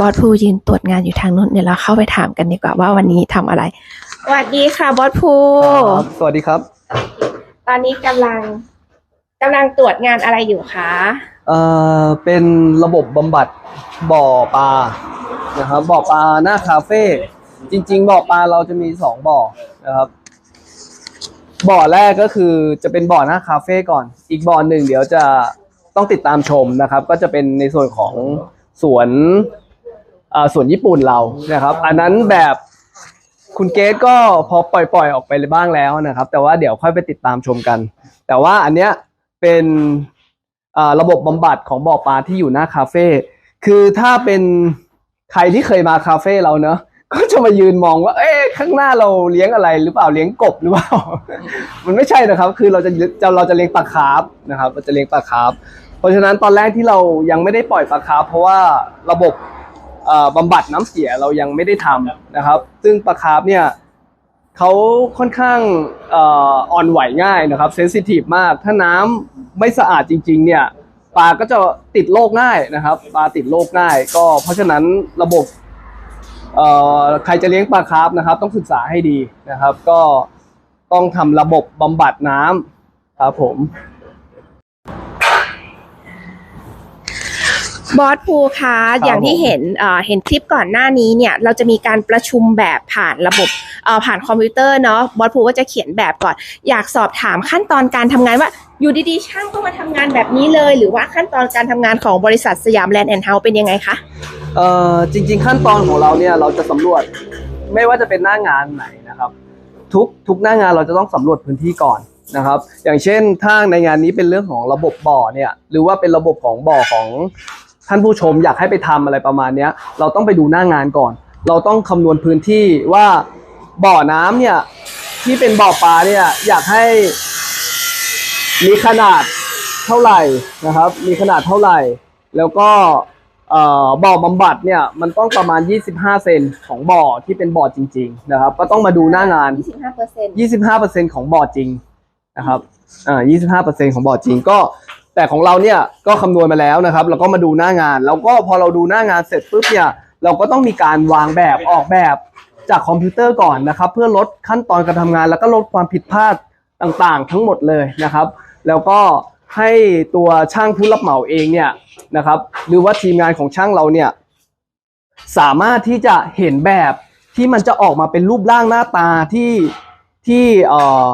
บอสภูยืนตรวจงานอยู่ทางนู้นเดี๋ยวเราเข้าไปถามกันดีกว่าว่าวันนี้ทำอะไรสวัสดีค่ะบอสภูครับสวัสดีครับตอนนี้กำลังกำลังตรวจงานอะไรอยู่คะเอ่อเป็นระบบบำบัดบ่อปลานะครับบ่อปลาหน้าคาเฟ่จริง ๆ บ่อปลาเราจะมีสองบ่อนะครับ บ่อแรกก็คือจะเป็นบ่อหน้าคาเฟ่ก่อน อีกบ่อหนึ่งเดี๋ยวจะต้องติดตามชมนะครับ ก็จะเป็นในส่วนของสวน อ่าสวนญี่ปุ่นเรานะครับ อันนั้นแบบคุณเกตก็พอปล่อยๆออกไปบ้างแล้วนะครับ แต่ว่าเดี๋ยวค่อยไปติดตามชมกัน แต่ว่าอันเนี้ยเป็นอ่าระบบบำบัดของบ่อปลาที่อยู่หน้าคาเฟ่คือถ้าเป็นใครที่เคยมาคาเฟ่เราเนอะก็จะมายืนมองว่า เอ๊ะข้างหน้าเราเลี้ยงอะไรหรือเปล่าเลี้ยงกบหรือเปล่า มันไม่ใช่นะครับ คือเราจะจะเราจะเลี้ยงปลาคาร์ฟนะครับเราจะเลี้ยงปลาคาร์ฟเพราะฉะนั้นตอนแรกที่เรายังไม่ได้ปล่อยปลาคาร์ฟเพราะว่าระบบ บำบัดน้ำเสียเรายังไม่ได้ทำนะครับ ซึ่งปลาคาร์ฟเนี่ยเขาค่อนข้างอ่ออนไหวง่ายนะครับเซนซิทีฟมาก ถ้าน้ำไม่สะอาดจริง ๆ เนี่ยปลาก็จะติดโรคง่ายนะครับปลาติดโรคง่าย ก็เพราะฉะนั้นระบบใครจะเลี้ยงปลาคาร์ฟนะครับ ต้องศึกษาให้ดีนะครับ ก็ต้องทำระบบบำบัดน้ำครับผม บอสภูคะอย่างที่เห็นเอ่อเห็นคลิปก่อนหน้านี้เนี่ยเราจะมีการประชุมแบบผ่านระบบเอ่อผ่านคอมพิวเตอร์เนาะบอสภูก็จะเขียนแบบก่อน อยากสอบถามขั้นตอนการทำงานว่า อยู่ดีๆ ช่างต้องมาทำงานแบบนี้เลย หรือว่าขั้นตอนการทำงานของบริษัทสยามแลนด์แอนด์เฮาส์เป็นยังไงคะเอ่อจริง ๆ ขั้นตอนของเราเนี่ยเราจะสำรวจไม่ว่าจะเป็นหน้างานไหนนะครับทุกทุกหน้างานเราจะต้องสำรวจพื้นที่ก่อนนะครับอย่างเช่นถ้าในงานนี้เป็นเรื่องของระบบบ่อเนี่ยหรือว่าเป็นระบบของบ่อของ ท่านผู้ชมอยากให้ไปทำอะไรประมาณเนี้ย เราต้องไปดูหน้างานก่อน เราต้องคำนวณพื้นที่ว่าบ่อน้ำเนี่ยที่เป็นบ่อปลาเนี่ยอยากให้มีขนาดเท่าไหร่นะครับ มีขนาดเท่าไหร่ แล้วก็เอ่อบ่อบำบัดเนี่ยมันต้องประมาณ 25 เซนของบ่อที่เป็นบ่อจริง ๆ นะครับ ก็ต้องมาดูหน้างาน 25% 25%ของบ่อจริงนะครับอ่า25%ของบ่อจริงก็ แต่ของเราเนี่ยก็คำนวณมาแล้วนะครับ แล้วก็มาดูหน้างาน แล้วก็พอเราดูหน้างานเสร็จปุ๊บเนี่ยเราก็ต้องมีการวางแบบออกแบบจากคอมพิวเตอร์ก่อนนะครับ เพื่อลดขั้นตอนการทำงาน แล้วก็ลดความผิดพลาดต่างๆ ทั้งหมดเลยนะครับ แล้วก็ให้ตัวช่างผู้รับเหมาเองเนี่ยนะครับ หรือว่าทีมงานของช่างเราเนี่ยสามารถที่จะเห็นแบบที่มันจะออกมาเป็นรูปร่างหน้าตาที่ที่เอ่อ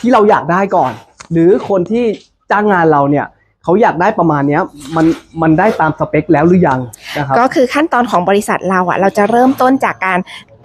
ที่เราอยากได้ก่อน หรือคนที่ จ้างงานเราเนี่ยเขาอยากได้ประมาณเนี้ยมันมันได้ตามสเปคแล้วหรือยังนะครับก็คือขั้นตอนของบริษัทเราอะเราจะเริ่มต้นจากการ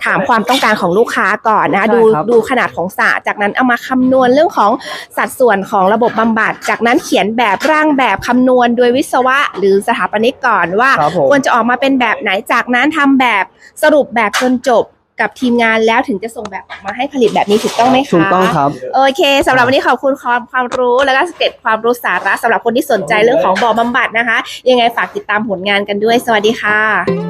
ถามความต้องการของลูกค้าก่อนนะใช่ดูครับดูขนาดของสระจากนั้นเอามาคำนวณเรื่องของสัดส่วนของระบบบำบัด จากนั้นเขียนแบบร่างแบบคำนวณโดยวิศวะ หรือสถาปนิกก่อนว่าครับผมควรจะออกมาเป็นแบบไหนจากนั้นทำแบบสรุปแบบจนจบ กับทีมงานแล้วถึงจะส่งแบบออกมาให้ผลิตแบบนี้ถูกต้องไหมคะถูกต้องครับโอเคสำหรับวันนี้ขอบคุณความความรู้แล้วก็เก็บความรู้สาระสำหรับคนที่สนใจเรื่องของบ่อบำบัดนะคะ ยังไงฝากติดตามผลงานกันด้วย สวัสดีค่ะ